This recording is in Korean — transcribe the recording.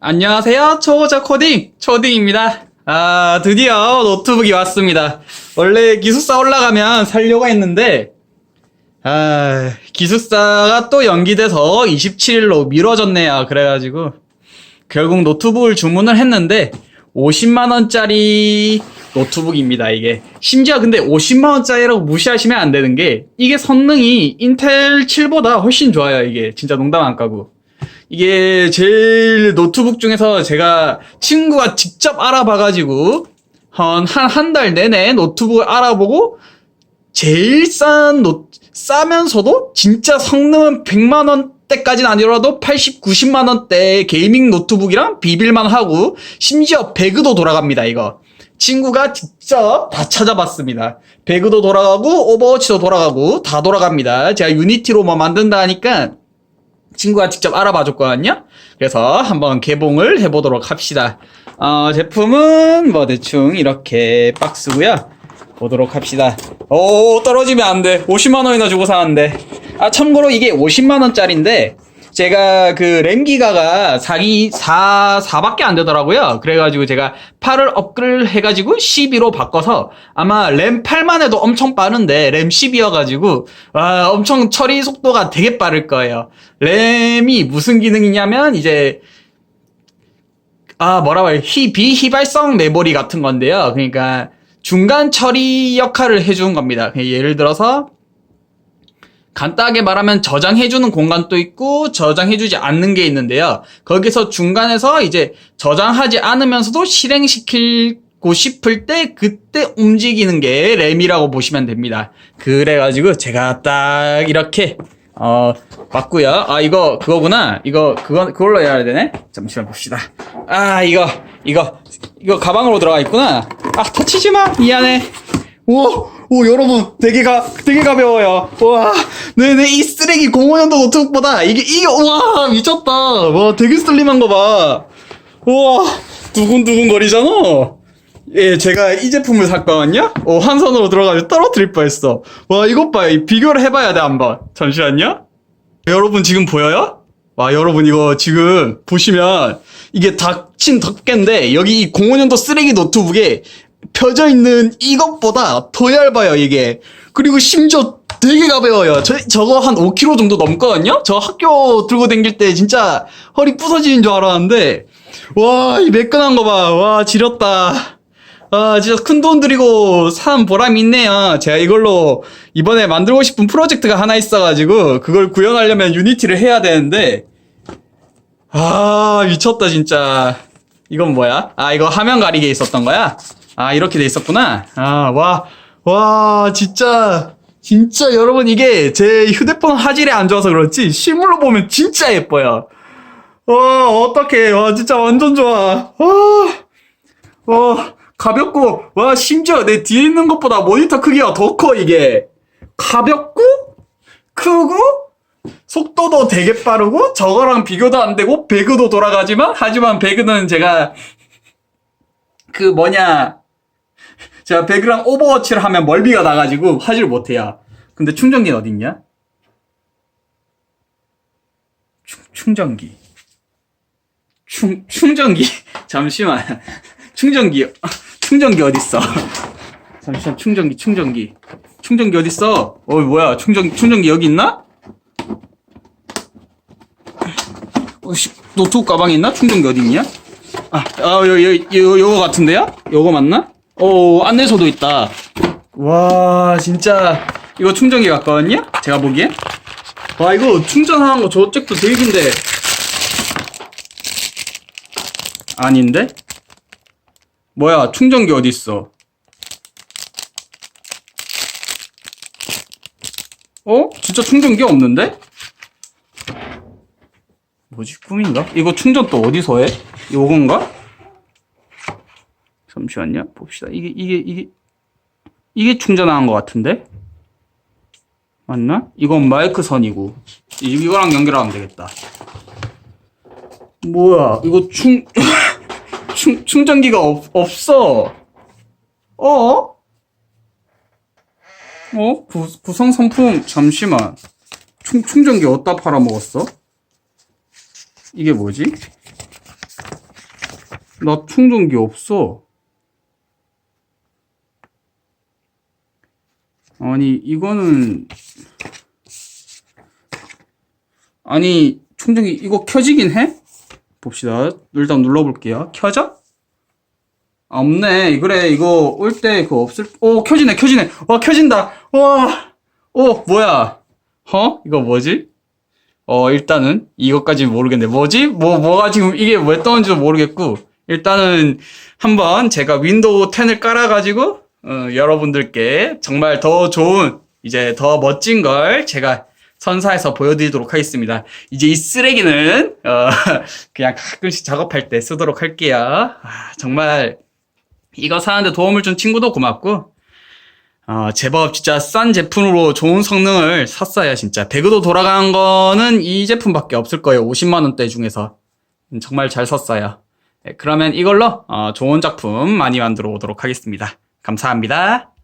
안녕하세요. 초보자 코딩 초딩입니다. 아, 드디어 노트북이 왔습니다. 원래 기숙사 올라가면 살려고 했는데 아, 기숙사가 또 연기돼서 27일로 미뤄졌네요. 그래가지고 결국 노트북을 주문을 했는데 50만 원짜리 노트북입니다. 이게 심지어 근데 50만 원짜리라고 무시하시면 안 되는 게 이게 성능이 인텔 7보다 훨씬 좋아요. 이게 진짜 농담 안 까고 이게 제일 노트북 중에서 제가 친구가 직접 알아봐가지고 한 한 달 내내 노트북을 알아보고 제일 싼 노, 싸면서도 진짜 성능은 100만 원대까지는 아니더라도 80, 90만 원대 게이밍 노트북이랑 비빌만 하고 심지어 배그도 돌아갑니다 이거. 친구가 직접 다 찾아봤습니다. 배그도 돌아가고 오버워치도 돌아가고 다 돌아갑니다. 제가 유니티로 뭐 만든다 하니까 친구가 직접 알아봐 줬거든요. 그래서 한번 개봉을 해보도록 합시다. 어, 제품은 뭐 대충 이렇게 박스고요. 보도록 합시다. 오 떨어지면 안 돼. 50만 원이나 주고 사는데. 아 참고로 이게 50만 원짜리인데 제가 그 램 기가가 4기 4 4밖에 안 되더라고요. 그래가지고 제가 8을 업글 해가지고 12로 바꿔서 아마 램 8만 해도 엄청 빠른데 램 10이어가지고 와 엄청 처리 속도가 되게 빠를 거예요. 램이 무슨 기능이냐면 이제 아 뭐라고 해요 희 비휘발성 메모리 같은 건데요. 그러니까 중간 처리 역할을 해주는 겁니다. 예를 들어서 간단하게 말하면 저장해주는 공간도 있고 저장해주지 않는 게 있는데요. 거기서 중간에서 이제 저장하지 않으면서도 실행시키고 싶을 때 그때 움직이는 게 램이라고 보시면 됩니다. 그래가지고 제가 딱 이렇게 어 맞고요. 아 이거 그거구나. 이거 그거 그걸로 해야 되네. 잠시만 봅시다. 아 이거 이거 이거 가방으로 들어가 있구나. 아 터치지 마. 미안해. 오, 오 여러분 되게 가 되게 가벼워요. 와, 네네 이 쓰레기 05년도 노트북보다 이게 이게 와 미쳤다. 와 되게 슬림한 거 봐. 우와 두근두근 거리잖아. 예, 제가 이 제품을 샀거든요? 어, 한 손으로 들어가지고 떨어뜨릴 뻔했어. 와, 이것 봐요. 이 비교를 해봐야 돼, 한번. 잠시만요. 여러분 지금 보여요? 와, 여러분 이거 지금 보시면 이게 닥친 덮개인데 여기 이 05년도 쓰레기 노트북에 펴져 있는 이것보다 더 얇아요, 이게. 그리고 심지어 되게 가벼워요. 저, 저거 한 5kg 정도 넘거든요? 저 학교 들고 다닐 때 진짜 허리 부서지는 줄 알았는데, 와, 이 매끈한 거 봐. 와, 지렸다. 아, 진짜 큰 돈 들이고 산 보람이 있네요. 제가 이걸로 이번에 만들고 싶은 프로젝트가 하나 있어가지고, 그걸 구현하려면 유니티를 해야 되는데, 아, 미쳤다, 진짜. 이건 뭐야? 아, 이거 화면 가리개 있었던 거야? 아, 이렇게 돼 있었구나. 아, 와, 와, 진짜, 진짜 여러분 이게 제 휴대폰 화질이 안 좋아서 그렇지, 실물로 보면 진짜 예뻐요. 와, 어떡해. 와, 진짜 완전 좋아. 와, 와, 가볍고, 와, 심지어 내 뒤에 있는 것보다 모니터 크기가 더 커, 이게. 가볍고, 크고, 속도도 되게 빠르고, 저거랑 비교도 안 되고, 배그도 돌아가지만, 하지만 배그는 제가, 그 뭐냐, 제가 배그랑 오버워치를 하면 멀미가 나가지고 하질 못해요. 근데 충전기는 어딨냐? 충, 충전기. 충, 충전기. 잠시만. 충전기. 충전기 어딨어? 잠시만, 충전기, 충전기. 충전기 어딨어? 어, 뭐야. 충전, 충전기 여기 있나? 어, 씨, 노트북 가방에 있나? 충전기 어디 있냐? 아, 아, 요, 요, 요, 요거 같은데요? 요거 맞나? 오, 안내서도 있다. 와, 진짜. 이거 충전기 같거든요? 제가 보기엔? 와, 이거 충전하는 거 저쪽도 되게 긴데. 아닌데? 뭐야, 충전기 어딨어? 어? 진짜 충전기 없는데? 뭐지, 꿈인가? 이거 충전 또 어디서 해? 요건가? 잠시만요. 봅시다. 이게, 이게, 이게, 이게 충전하는 것 같은데? 맞나? 이건 마이크 선이고. 이- 이거랑 연결하면 되겠다. 뭐야, 이거 충, 충, 충전기가 없, 없어. 어? 어? 구, 구성 상품, 잠시만. 충, 충전기 어디다 팔아먹었어? 이게 뭐지? 나 충전기 없어. 아니, 이거는. 아니, 충전기 이거 켜지긴 해? 봅시다. 일단 눌러볼게요. 켜져? 아, 없네. 그래, 이거 올 때 그거 없을, 오, 켜지네, 켜지네. 와, 켜진다. 와, 오, 뭐야. 어? 이거 뭐지? 어, 일단은 이것까지 모르겠네. 뭐지? 뭐, 뭐가 지금 이게 왜 떠는지도 모르겠고, 일단은 한번 제가 윈도우 10을 깔아가지고, 어, 여러분들께 정말 더 좋은, 이제 더 멋진 걸 제가 선사해서 보여드리도록 하겠습니다. 이제 이 쓰레기는, 어, 그냥 가끔씩 작업할 때 쓰도록 할게요. 아, 정말 이거 사는데 도움을 준 친구도 고맙고, 어, 제법 진짜 싼 제품으로 좋은 성능을 샀어요, 진짜. 배그도 돌아간 거는 이 제품밖에 없을 거예요. 50만 원대 중에서. 음, 정말 잘 샀어요. 네, 그러면 이걸로 어, 좋은 작품 많이 만들어 오도록 하겠습니다. 감사합니다.